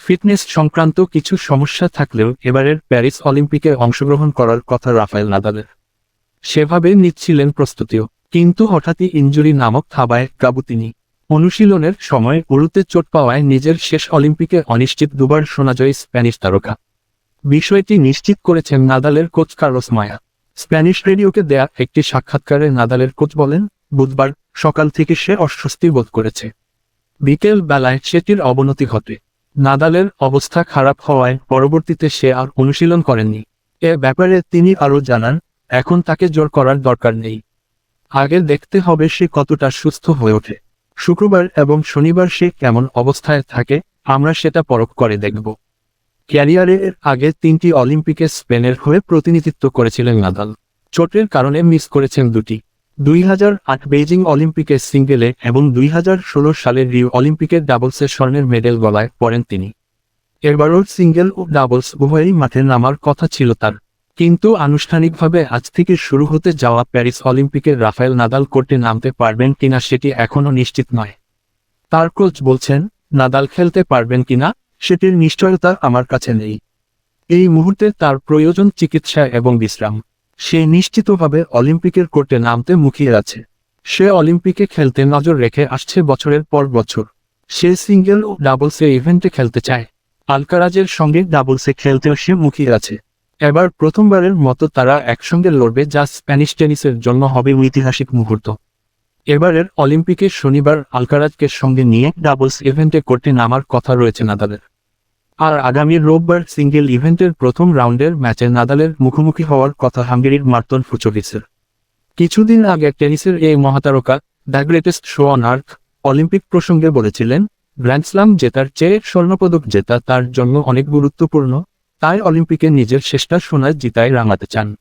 Fitness সংক্রান্ত কিছু সমস্যা থাকলেও এবারের প্যারিস অলিম্পিকে অংশগ্রহণ করার কথা রাফায়েল নাদালের। সেভাবে নিচ্ছিলেন প্রস্তুতিও, কিন্তু হঠাৎই ইঞ্জুরি নামক থাবায় কাবু তিনি। অনুশীলনের সময় উরুতে চোট পাওয়ায় নিজের শেষ অলিম্পিকে অনিশ্চিত দুবার সোনাজয়ী স্প্যানিশ তারকা। বিষয়টি নিশ্চিত করেছেন নাদালের কোচ কার্লোস মায়া। স্প্যানিশ রেডিওকে দেয়া একটি সাক্ষাৎকারে নাদালের কোচ বলেন, বুধবার সকাল থেকে সে অস্বস্তি বোধ করেছে। বিকেল বেলায় সেটির অবনতি ঘটে। নাদালের অবস্থা খারাপ হওয়ায় পরবর্তীতে সে আর অনুশীলন করেননি। এ ব্যাপারে তিনি আরও জানান, এখন তাকে জোর করার দরকার নেই। আগে দেখতে হবে সে কতটা সুস্থ হয়ে ওঠে। শুক্রবার এবং শনিবার সে কেমন অবস্থায় থাকে, আমরা সেটা পরখ করে দেখব। ক্যারিয়ারের আগে তিনটি অলিম্পিকে স্পেনের হয়ে প্রতিনিধিত্ব করেছিলেন নাদাল। চোটের কারণে মিস করেছেন দুটি। দুই হাজার আট বেইজিং অলিম্পিকে সিঙ্গেলে এবং দুই হাজার ষোলো সালের রিও অলিম্পিকে ডাবলসে স্বর্ণের মেডেল গলায় পড়েন তিনি। এবারও সিঙ্গেল ও ডাবলস উভয়ই মাঠে নামার কথা ছিল তার। কিন্তু আনুষ্ঠানিকভাবে আজ থেকে শুরু হতে যাওয়া প্যারিস অলিম্পিকের রাফায়েল নাদাল কোর্টে নামতে পারবেন কিনা সেটি এখনও নিশ্চিত নয়। তার কোচ বলছেন, নাদাল খেলতে পারবেন কিনা সেটির নিশ্চয়তা আমার কাছে নেই। এই মুহূর্তে তার প্রয়োজন চিকিৎসা এবং বিশ্রাম। সে নিশ্চিতভাবে অলিম্পিকের কোর্টে নামতে মুখিয়ে আছে। সে অলিম্পিকে খেলতে নজর রেখে আসছে বছরের পর বছর। সে সিঙ্গেল ও ডাবলসে ইভেন্টে খেলতে চায়। আলকারাজের সঙ্গে ডাবলসে খেলতেও সে মুখিয়ে আছে। এবার প্রথমবারের মতো তারা একসঙ্গে লড়বে যা স্প্যানিশ টেনিসের জন্য হবে ঐতিহাসিক মুহূর্ত। এবারের অলিম্পিকে শনিবার আলকারাজকে সঙ্গে নিয়ে ডাবলস ইভেন্টে কোর্টে নামার কথা রয়েছে নাদালের। আর আগামী রোববার সিঙ্গেল ইভেন্টের প্রথম রাউন্ডের ম্যাচে নাদালের মুখোমুখি হওয়ার কথা হাঙ্গেরির মার্তন ফুচরিসের কিছুদিন আগে টেনিসের এই মহাতারকা, the greatest show on earth Olympic প্রসঙ্গে বলেছিলেন গ্র্যান্ডস্লাম জেতার চেয়ে স্বর্ণপদক জেতা তার জন্য অনেক গুরুত্বপূর্ণ, তাই অলিম্পিকে নিজের শেষটা সোনায় জিতায় রাঙাতে চান।